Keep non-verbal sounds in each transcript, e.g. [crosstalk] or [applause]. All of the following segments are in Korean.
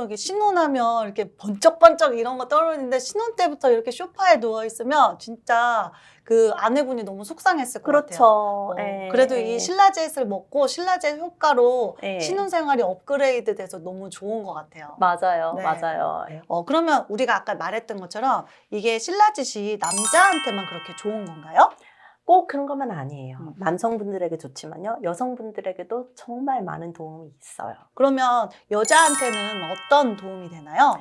이렇게 신혼하면 이렇게 번쩍번쩍 이런 거 떠오르는데 신혼 때부터 이렇게 소파에 누워 있으면 진짜 그 아내분이 너무 속상했을 것 같아요. 그렇죠. 어, 예, 그래도 예. 이 신라젯을 먹고 신라젯 효과로 예. 신혼생활이 업그레이드 돼서 너무 좋은 것 같아요. 맞아요, 네. 맞아요. 예. 어, 그러면 우리가 아까 말했던 것처럼 이게 신라젯이 남자한테만 그렇게 좋은 건가요? 꼭 그런 것만 아니에요. 음. 남성분들에게 좋지만요, 여성분들에게도 정말 많은 도움이 있어요. 그러면 여자한테는 어떤 도움이 되나요?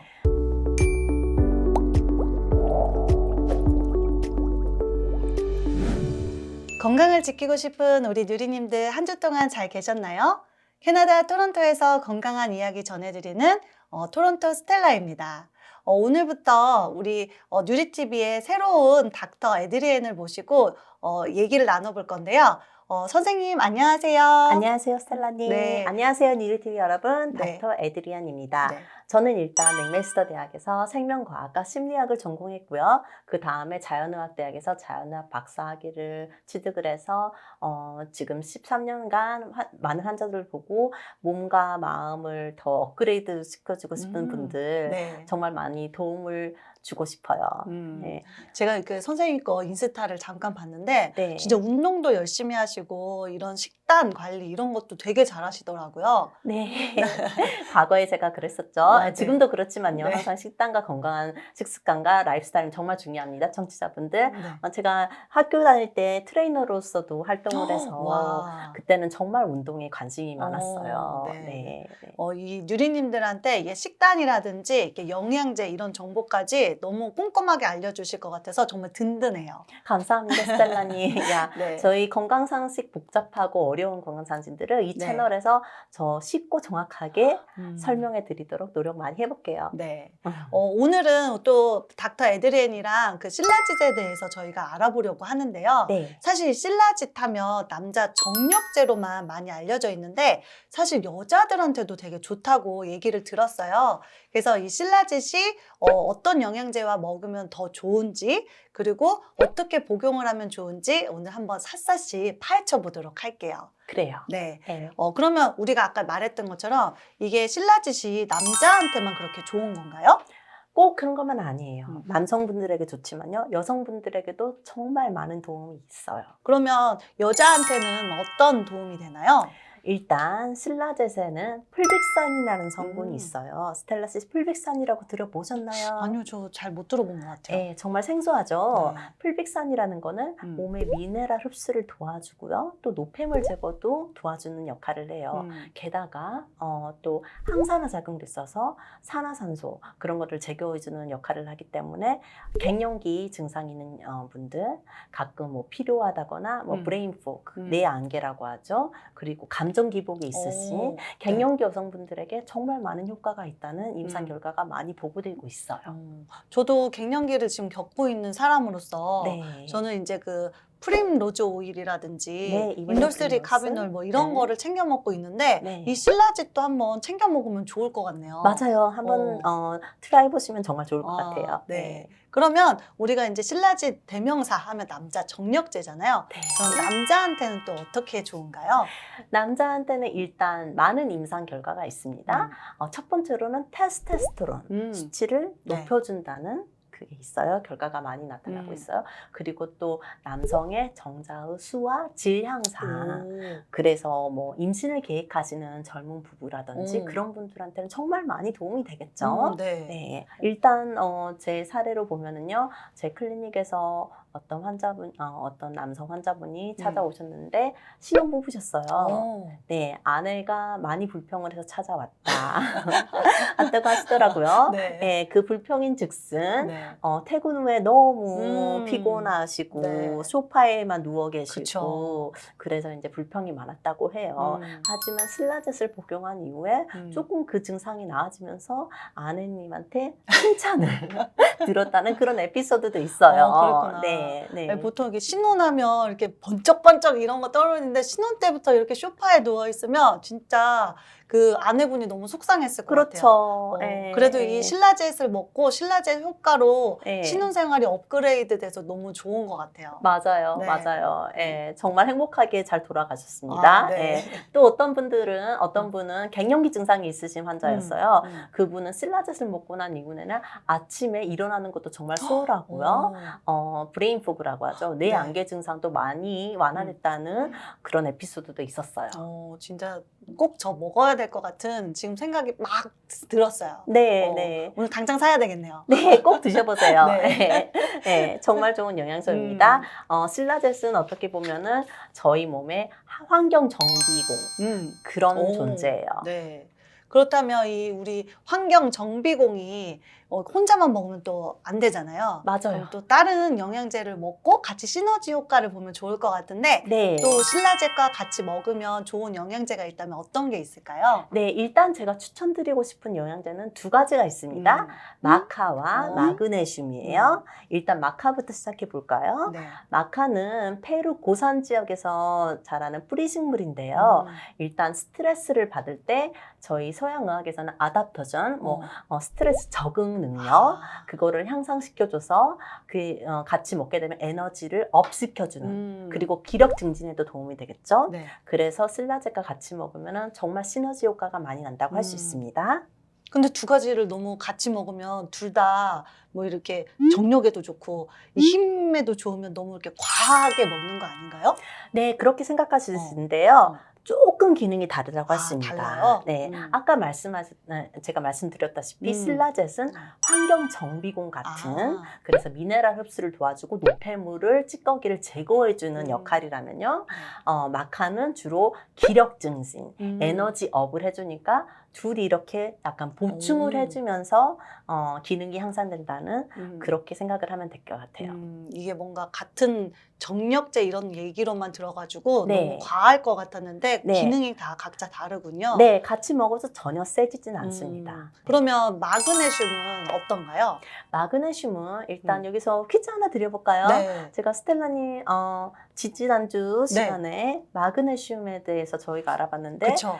건강을 지키고 싶은 우리 누리님들 한 주 동안 잘 계셨나요? 캐나다 토론토에서 건강한 이야기 전해드리는 어, 토론토 스텔라입니다. 어, 오늘부터 우리 어, 누리TV의 새로운 닥터 에드리엔을 모시고 어, 얘기를 나눠볼 건데요. 어, 선생님 안녕하세요. 안녕하세요, 스텔라님. 네. 안녕하세요, 니르TV 여러분. 네. 닥터 에드리안입니다. 네. 저는 일단 맥메스터 대학에서 생명과학과 심리학을 전공했고요. 그 다음에 자연의학 대학에서 자연의학 박사학위를 취득을 해서 어, 지금 13년간 많은 환자들을 보고 몸과 마음을 더 업그레이드 시켜주고 싶은 음, 분들 네. 정말 많이 도움을 주고 싶어요. 음, 네. 제가 그 선생님 거 인스타를 잠깐 봤는데 네. 진짜 운동도 열심히 하시고 이런 식단 관리 이런 것도 되게 잘하시더라고요. 네. [laughs] 과거에 제가 그랬었죠. 아, 네. 지금도 그렇지만요. 네. 항상 식단과 건강한 식습관과 라이프스타일은 정말 중요합니다. 청취자분들. 네. 어, 제가 학교 다닐 때 트레이너로서도 활동을 해서 와. 그때는 정말 운동에 관심이 많았어요. 네. 네. 네. 어, 이 누리님들한테 이게 식단이라든지 이렇게 영양제 이런 정보까지 너무 꼼꼼하게 알려주실 것 같아서 정말 든든해요. 감사합니다, 스텔라님. [laughs] 야, 네. 저희 건강상식 복잡하고 어려운 건강상식들을 이 네. 채널에서 저 쉽고 정확하게 음. 설명해 드리도록 노력 많이 해볼게요. 네. 어, 오늘은 또 닥터 에드리엔이랑 그 신라짓에 대해서 저희가 알아보려고 하는데요. 네. 사실 신라짓 하면 남자 정력제로만 많이 알려져 있는데 사실 여자들한테도 되게 좋다고 얘기를 들었어요. 그래서 이 신라짓이 어, 떤 영양제와 먹으면 더 좋은지 그리고 어떻게 복용을 하면 좋은지 오늘 한번 샅샅이 파헤쳐 보도록 할게요. 그래요. 네. 네. 어, 그러면 우리가 아까 말했던 것처럼 이게 신라짓이 남자한테만 그렇게 좋은 건가요? 꼭 그런 것만 아니에요. 음. 남성분들에게 좋지만요. 여성분들에게도 정말 많은 도움이 있어요. 그러면 여자한테는 어떤 도움이 되나요? 일단 슬라젯에는 풀빅산이라는 성분이 음. 있어요. 스텔라시 풀빅산이라고 들어보셨나요? 아니요, 저 잘 못 들어본 것 같아요. 네, 정말 생소하죠. 네. 풀빅산이라는 거는 음. 몸의 미네랄 흡수를 도와주고요. 또 노폐물 제거도 도와주는 역할을 해요. 음. 게다가 어, 또 항산화 작용도 있어서 산화산소 그런 것을 제거해주는 역할을 하기 때문에 갱년기 증상 있는 어, 분들 가끔 뭐 필요하다거나 뭐 음. 브레인 포크 음. 뇌 안개라고 하죠. 그리고 감정 기복이 있으신 오, 갱년기 여성분들에게 정말 많은 효과가 있다는 임상 음. 결과가 많이 보고되고 있어요. 음, 저도 갱년기를 지금 겪고 있는 사람으로서 네. 저는 이제 그 프림 로즈 오일이라든지 네, 이베노플러스. 카비놀 뭐 이런 네. 거를 챙겨 먹고 있는데 네. 이 신라짓도 한번 챙겨 먹으면 좋을 것 같네요. 맞아요. 한번 어. 트라이 보시면 정말 좋을 것 아, 같아요. 네. 그러면 우리가 이제 신라짓 대명사 하면 남자 정력제잖아요. 네. 그럼 남자한테는 또 어떻게 좋은가요? 남자한테는 일단 많은 임상 결과가 있습니다. 어, 첫 번째로는 테스테스테론 음. 수치를 네. 높여준다는 그게 있어요. 결과가 많이 나타나고 음. 있어요. 그리고 또 남성의 정자의 수와 질 향상. 오. 그래서 뭐 임신을 계획하시는 젊은 부부라든지 음. 그런 분들한테는 정말 많이 도움이 되겠죠. 음, 네. 네, 일단 어, 제 사례로 보면은요, 제 클리닉에서 어떤 환자분, 어, 떤 남성 환자분이 음. 찾아오셨는데 신혼 부부셨어요. 오. 네, 아내가 많이 불평을 해서 찾아왔다. [laughs] 왔다고 하시더라고요. [laughs] 네. 네, 그 불평인즉슨 네. 어, 퇴근 후에 너무 음. 피곤하시고 네. 소파에만 누워 계시고 그쵸. 그래서 이제 불평이 많았다고 해요. 음. 하지만 슬라젯을 복용한 이후에 음. 조금 그 증상이 나아지면서 아내님한테 칭찬을 [laughs] 들었다는 그런 에피소드도 있어요. 어, 그렇구나. 네, 네. 보통 이렇게 신혼하면 이렇게 번쩍번쩍 이런 거 떠오르는데 신혼 때부터 이렇게 소파에 누워 있으면 진짜 그 아내분이 너무 속상했을 것 같아요. 그렇죠. 어, 예, 그래도 예. 이 신라젯을 먹고 신라젯 효과로 예. 신혼생활이 업그레이드 돼서 너무 좋은 것 같아요. 맞아요, 네. 맞아요. 예, 정말 행복하게 잘 돌아가셨습니다. 아, 네. 예. [laughs] 또 어떤 분들은 어떤 분은 갱년기 증상이 있으신 환자였어요. 음, 음. 그분은 실라젯을 먹고 난 이후에는 아침에 일어나는 것도 정말 수월하고요. 오. 어, 브레인 포그라고 하죠. 뇌 네. 안개 증상도 많이 완화됐다는 그런 에피소드도 있었어요. 어, 진짜 꼭 저 먹어야 될 것 같은 지금 생각이 막 들었어요. 네, 어, 네. 오늘 당장 사야 되겠네요. 네, 꼭 드셔보세요. [laughs] 네. 네. 네, 정말 좋은 영양소입니다. 음, 어, 실라젯은 어떻게 보면은 저희 몸의 환경 정비공 음. 그런 오, 존재예요. 네. 그렇다면 이 우리 환경 정비공이 어, 혼자만 먹으면 또 안 되잖아요. 맞아요. 그럼 또 다른 영양제를 먹고 같이 시너지 효과를 보면 좋을 것 같은데 네. 또 신라젯과 같이 먹으면 좋은 영양제가 있다면 어떤 게 있을까요? 네, 일단 제가 추천드리고 싶은 영양제는 두 가지가 있습니다. 음, 마카와 음. 마그네슘이에요. 일단 마카부터 시작해 볼까요? 네. 마카는 페루 고산 지역에서 자라는 뿌리식물인데요. 음, 일단 스트레스를 받을 때 저희 서양 의학에서는 아답터전, 뭐 어. 어, 스트레스 적응 능력 아, 그거를 향상시켜줘서 그 어, 같이 먹게 되면 에너지를 업 시켜주는 음, 그리고 기력 증진에도 도움이 되겠죠. 네. 그래서 슬라젯과 같이 먹으면 정말 시너지 효과가 많이 난다고 할 수 음. 있습니다. 근데 두 가지를 너무 같이 먹으면 둘 다 뭐 이렇게 정력에도 좋고 이 힘에도 좋으면 너무 이렇게 과하게 먹는 거 아닌가요? 네, 그렇게 생각하실 어. 수 있는데요. 조금 기능이 다르다고 아, 했습니다. 달라요? 네, 음. 아까 말씀하신 네, 제가 말씀드렸다시피 음. 슬라젯은 환경 정비공 같은 아, 그래서 미네랄 흡수를 도와주고 노폐물을 찌꺼기를 제거해주는 음. 역할이라면요. 어, 마카는 주로 기력 증진, 음. 에너지 업을 해주니까 둘이 이렇게 약간 보충을 오. 해주면서 어, 기능이 향상된다는 음. 그렇게 생각을 하면 될 것 같아요. 음, 이게 뭔가 같은 정력제 이런 얘기로만 들어가지고 네. 너무 과할 것 같았는데 네. 기능이 다 각자 다르군요. 네, 같이 먹어서 전혀 세지진 않습니다. 음, 그러면 마그네슘은 어떤가요? 마그네슘은 일단 음. 여기서 퀴즈 하나 드려볼까요? 네. 제가 스텔라님 어, 지지난주 시간에 마그네슘에 대해서 저희가 알아봤는데 그렇죠.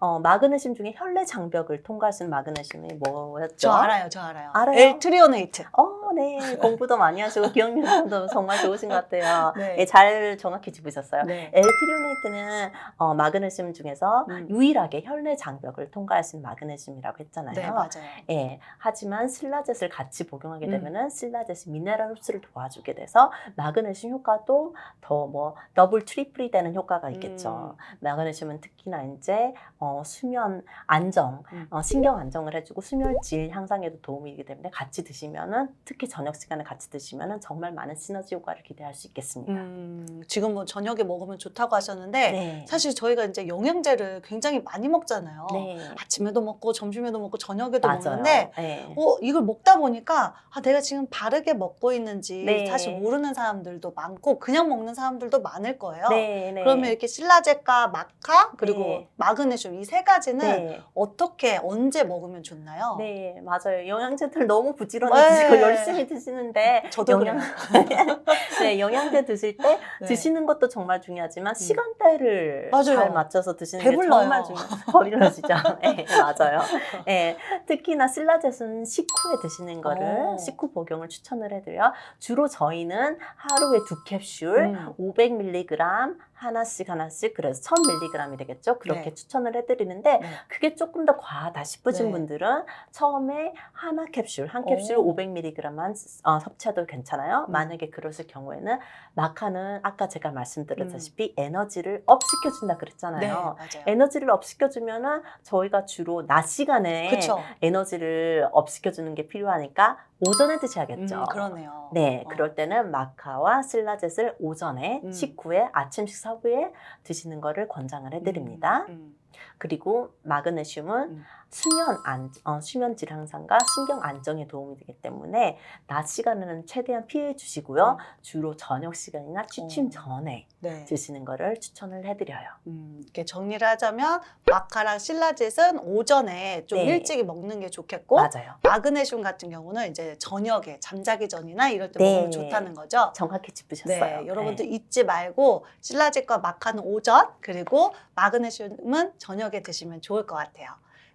어, 마그네슘 중에 혈내 장벽을 통과할 수 있는 마그네슘이 뭐였죠? 저 알아요, 저 알아요. 알아요? 엘트리오네이트. 어, 네. 공부도 많이 하시고 [laughs] 기억력도 정말 좋으신 것 같아요. 네. 예, 잘 정확히 짚으셨어요. 네. 엘트리오네이트는 어, 마그네슘 중에서 음. 유일하게 혈내 장벽을 통과할 수 있는 마그네슘이라고 했잖아요. 네, 맞아요. 예, 하지만 슬라젯을 같이 복용하게 음. 되면은 슬라젯이 미네랄 흡수를 도와주게 돼서 마그네슘 효과도 더 뭐 더블 트리플이 되는 효과가 있겠죠. 음. 마그네슘은 특히나 이제 어, 수면 안정, 음. 어, 신경 안정을 해주고 수면 질 향상에도 도움이 되기 때문에 같이 드시면은 특히 저녁 시간에 같이 드시면은 정말 많은 시너지 효과를 기대할 수 있겠습니다. 음, 지금 뭐 저녁에 먹으면 좋다고 하셨는데 네. 사실 저희가 이제 영양제를 굉장히 많이 먹잖아요. 네. 아침에도 먹고 점심에도 먹고 저녁에도 맞아요. 먹는데 네. 어, 이걸 먹다 보니까 아, 내가 지금 바르게 먹고 있는지 네. 사실 모르는 사람들도 많고 그냥 먹는 사람들도 많을 거예요. 네, 네. 그러면 이렇게 신라젯과 마카 그리고 네. 마그네슘 이 세 가지는 네. 어떻게 언제 먹으면 좋나요? 네, 맞아요. 영양제들 너무 부지런히 네. 드시고 열심히 드시는데 저도 영양 [laughs] [laughs] 네, 영양제 드실 때 네. 드시는 것도 정말 중요하지만 시간대를 맞아요. 잘 맞춰서 드시는 게 배불러요. 정말 중요해요. 버릴러지죠. [laughs] 네, 맞아요. 네, 특히나 슬라젯은 식후에 드시는 거를 오. 식후 복용을 추천을 해드려요. 주로 저희는 하루에 두 캡슐 음. 500mg 하나씩 하나씩 그래서 1000mg이 되겠죠. 그렇게 네. 추천을 해드리는데 네. 그게 조금 더 과하다 싶으신 네. 분들은 처음에 하나 캡슐, 한 캡슐 오. 500mg만 어, 섭취해도 괜찮아요. 음. 만약에 그러실 경우에는 마카는 아까 제가 말씀드렸다시피 음. 에너지를 업 시켜준다 네, 그랬잖아요. 맞아요. 에너지를 업 시켜주면은 저희가 주로 낮 시간에 그렇죠. 에너지를 업 시켜주는 게 필요하니까 오전에 드셔야겠죠. 음, 그러네요. 네, 어. 그럴 때는 마카와 슬라젯을 오전에 음. 식후에 아침 식 사 후에 드시는 거를 권장을 해드립니다. 음, 음. 그리고 마그네슘은 음. 수면 안, 어, 수면 질 향상과 신경 안정에 도움이 되기 때문에 낮 시간에는 최대한 피해 주시고요. 주로 저녁 시간이나 취침 어. 전에 네. 드시는 거를 추천을 해드려요. 음, 이렇게 정리를 하자면 마카랑 신라젯은 오전에 좀 네. 일찍 먹는 게 좋겠고 맞아요. 마그네슘 같은 경우는 이제 저녁에 잠자기 전이나 이럴 때 네. 먹으면 좋다는 거죠. 정확히 짚으셨어요. 네, 여러분들 네. 잊지 말고 신라젯과 마카는 오전 그리고 마그네슘은 저녁에 드시면 좋을 것 같아요.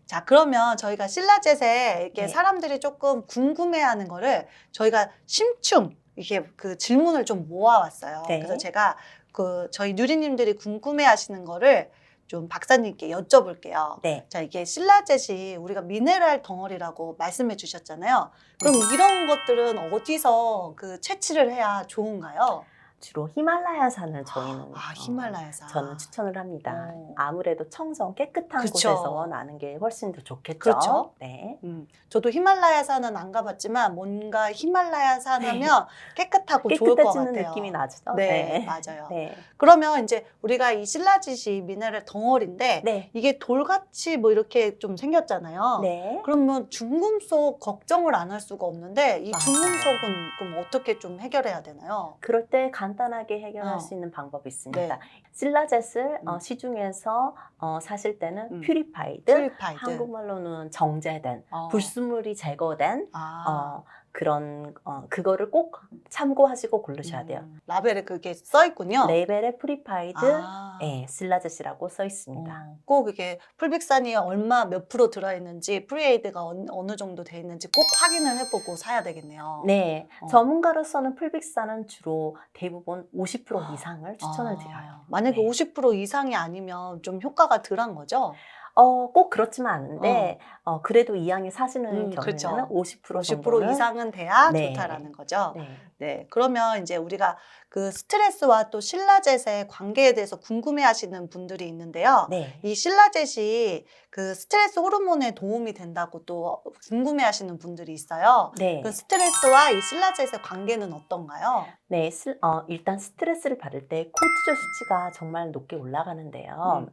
자, 그러면 저희가 신라젯에 이렇게 네. 사람들이 조금 궁금해하는 거를 저희가 심층 이게 그 질문을 좀 모아왔어요. 네. 그래서 제가 그 저희 누리님들이 궁금해하시는 거를 좀 박사님께 여쭤볼게요. 네. 자, 이게 신라젯이 우리가 미네랄 덩어리라고 말씀해 주셨잖아요. 그럼 음. 이런 것들은 어디서 그 채취를 해야 좋은가요? 주로 히말라야산을 저희는 아, 어, 히말라야산. 저는 추천을 합니다. 어. 아무래도 청정 깨끗한 그쵸. 곳에서 나는 게 훨씬 더 좋겠죠. 그렇죠. 네. 음, 저도 히말라야산은 안 가봤지만 뭔가 히말라야산 하면 깨끗하고 좋을 것 깨끗해지는 같아요. 느낌이 나죠. 네, 맞아요. 네. 그러면 이제 우리가 이 신라짓이 미네랄 덩어리인데 네. 이게 돌같이 뭐 이렇게 좀 생겼잖아요. 네. 그러면 중금속 걱정을 안 할 수가 없는데 이 맞아요. 중금속은 그럼 어떻게 좀 해결해야 되나요? 그럴 때 간 단하게 해결할 어. 수 있는 방법이 있습니다. 네. 실라젯을 어, 음. 시중에서 어, 사실 때는 음. 퓨리파이드, 퓨리파이드. 한국말로는 정제된, 어. 불순물이 제거된 아. 어, 그런 어, 그거를 꼭 참고하시고 고르셔야 돼요. 음, 라벨에 그게 써 있군요. 레벨에 퓨리파이드, 아. 예, 실라젯이라고 써 있습니다. 어, 꼭 이게 풀빅산이 얼마 몇 프로 들어있는지 프리에이드가 어느, 어느 정도 돼 있는지 꼭 확인을 해보고 사야 되겠네요. 네, 어. 전문가로서는 풀빅사는 주로 대부분 50% 이상을 추천을 아, 드려요. 만약에 네. 50% 이상이 아니면 좀 효과가 덜한 거죠? 어, 꼭 그렇지만 않은데 어, 그래도 이왕에 사시는 음, 경우에는 그렇죠. 50% 50% 정도는 이상은 돼야 네. 좋다라는 거죠. 네. 네. 그러면 이제 우리가 그 스트레스와 또 신라젯의 관계에 대해서 궁금해 하시는 분들이 있는데요. 네. 이 신라젯이 그 스트레스 호르몬에 도움이 된다고 또 궁금해 하시는 분들이 있어요. 네. 그 스트레스와 이 신라젯의 관계는 어떤가요? 네, 스- 어, 일단 스트레스를 받을 때 코르티졸 수치가 정말 높게 올라가는데요.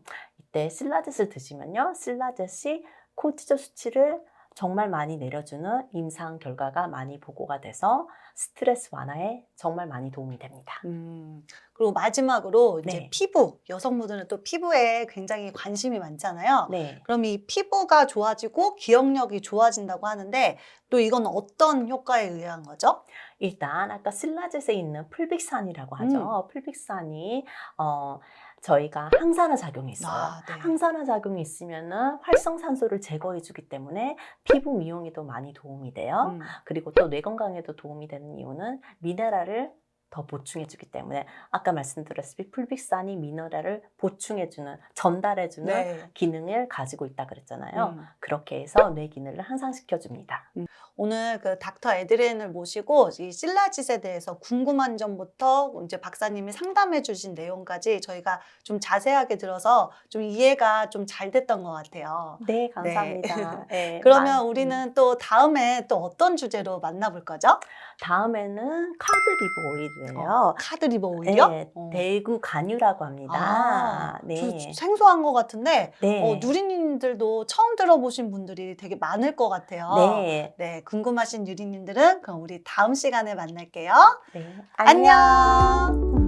음. 이때 실라젯을 드시면요. 실라젯이 코르티졸 수치를 정말 많이 내려주는 임상 결과가 많이 보고가 돼서 스트레스 완화에 정말 많이 도움이 됩니다. 음, 그리고 마지막으로 이제 네. 피부, 여성분들은 또 피부에 굉장히 관심이 많잖아요. 네. 그럼 이 피부가 좋아지고 기억력이 좋아진다고 하는데 또 이건 어떤 효과에 의한 거죠? 일단 아까 실라젯에 있는 풀빅산이라고 음. 하죠. 풀빅산이 어, 저희가 항산화 작용이 있어요. 아, 네. 항산화 작용이 있으면은 활성산소를 제거해 주기 때문에 피부 미용에도 많이 도움이 돼요. 음, 그리고 또 뇌 건강에도 도움이 되는 이유는 미네랄을 더 보충해 주기 때문에 아까 말씀드렸듯이 풀빅산이 미네랄을 보충해 주는 전달해 주는 네. 기능을 가지고 있다 그랬잖아요. 음. 그렇게 해서 뇌 기능을 향상시켜 줍니다. 오늘 그 닥터 에드렌을 모시고 이 실라짓에 대해서 궁금한 점부터 이제 박사님이 상담해 주신 내용까지 저희가 좀 자세하게 들어서 좀 이해가 좀 잘 됐던 것 같아요. 네, 감사합니다. [laughs] 네, 그러면 많- 우리는 또 다음에 또 어떤 주제로 만나볼 거죠? 다음에는 카드 리버 오일이에요. 어, 카드 리버 오일이요? 네, 어. 대구 간유라고 합니다. 아, 네. 좀 생소한 것 같은데 네. 어, 누리님들도 처음 들어보신 분들이 되게 많을 것 같아요. 네. 네, 궁금하신 유리님들은 그럼 우리 다음 시간에 만날게요. 네. 안녕.